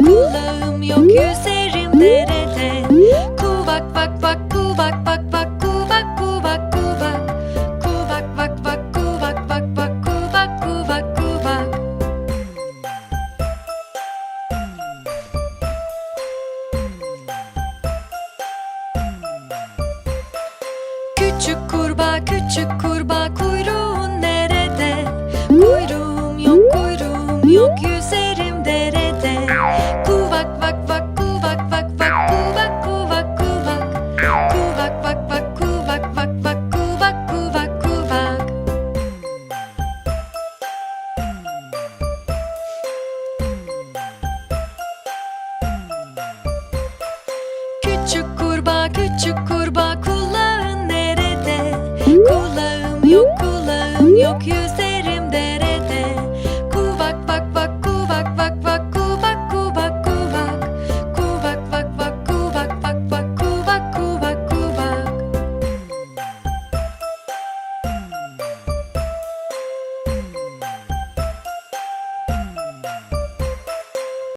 Allah'ım yok yüzerim derede Kuvak vak vak kuvak vak vak kuvak kuvak kuvak. Kuvak vak vak kuvak vak vak kuvak kuvak kuvak. Küçük kurbağa küçük kurbağa kuyruğun nerede? Kuyruğum yok kuyruğum yok yüzerim Kuvak vak vak kuvak vak vak kuvak kuvak kuvak Küçük kurbağa küçük kurbağa kulağın nerede? Kulağım yok kulağım yok yüzde